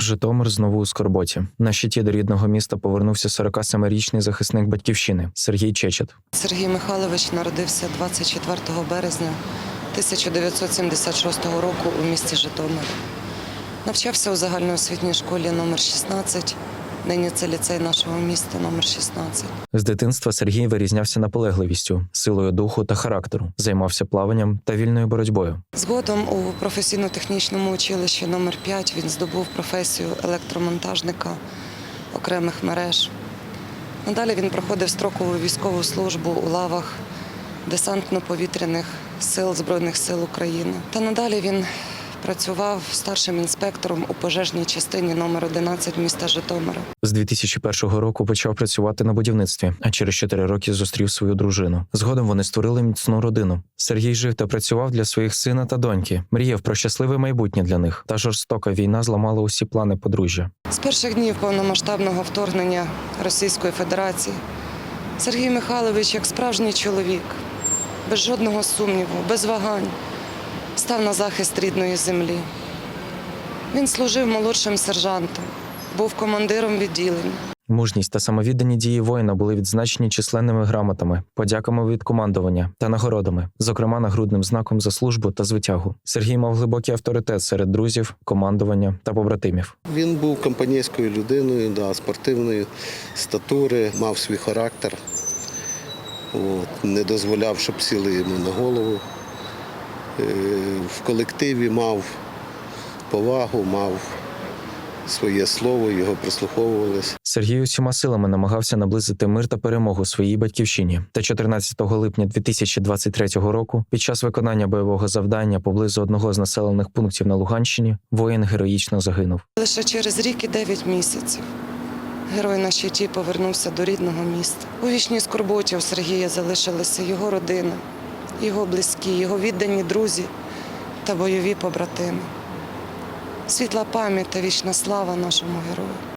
Житомир знову у скорботі. На щиті до рідного міста повернувся 47-річний захисник батьківщини Сергій Чечет. Сергій Михайлович народився 24 березня 1976 року у місті Житомир. Навчався у загальноосвітній школі номер 16. Нині це ліцей нашого міста номер 16. З дитинства Сергій вирізнявся наполегливістю, силою духу та характеру, займався плаванням та вільною боротьбою. Згодом у професійно-технічному училищі номер 5 він здобув професію електромонтажника окремих мереж. Надалі він проходив строкову військову службу у лавах десантно-повітряних сил Збройних сил України. Та надалі він працював старшим інспектором у пожежній частині номер 11 міста Житомира. З 2001 року почав працювати на будівництві, а через 4 роки зустрів свою дружину. Згодом вони створили міцну родину. Сергій жив та працював для своїх сина та доньки, мріяв про щасливе майбутнє для них. Та жорстока війна зламала усі плани подружжя. З перших днів повномасштабного вторгнення Російської Федерації Сергій Михайлович, як справжній чоловік, без жодного сумніву, без вагань, став на захист рідної землі. Він служив молодшим сержантом, був командиром відділення. Мужність та самовіддані дії воїна були відзначені численними грамотами, подяками від командування та нагородами, зокрема нагрудним знаком за службу та звитягу. Сергій мав глибокий авторитет серед друзів, командування та побратимів. Він був компанійською людиною, да, спортивної статури, мав свій характер, от, не дозволяв, щоб сіли йому на голову. Е, В колективі мав повагу, мав своє слово, його прислуховувалися. Сергій усіма силами намагався наблизити мир та перемогу своїй батьківщині. Та 14 липня 2023 року, під час виконання бойового завдання поблизу одного з населених пунктів на Луганщині, воїн героїчно загинув. Лише через рік і дев'ять місяців герой на щиті повернувся до рідного міста. У вічній скорботі у Сергія залишилася його родина, його близькі, його віддані друзі та бойові побратими. Світла пам'ять та вічна слава нашому герою.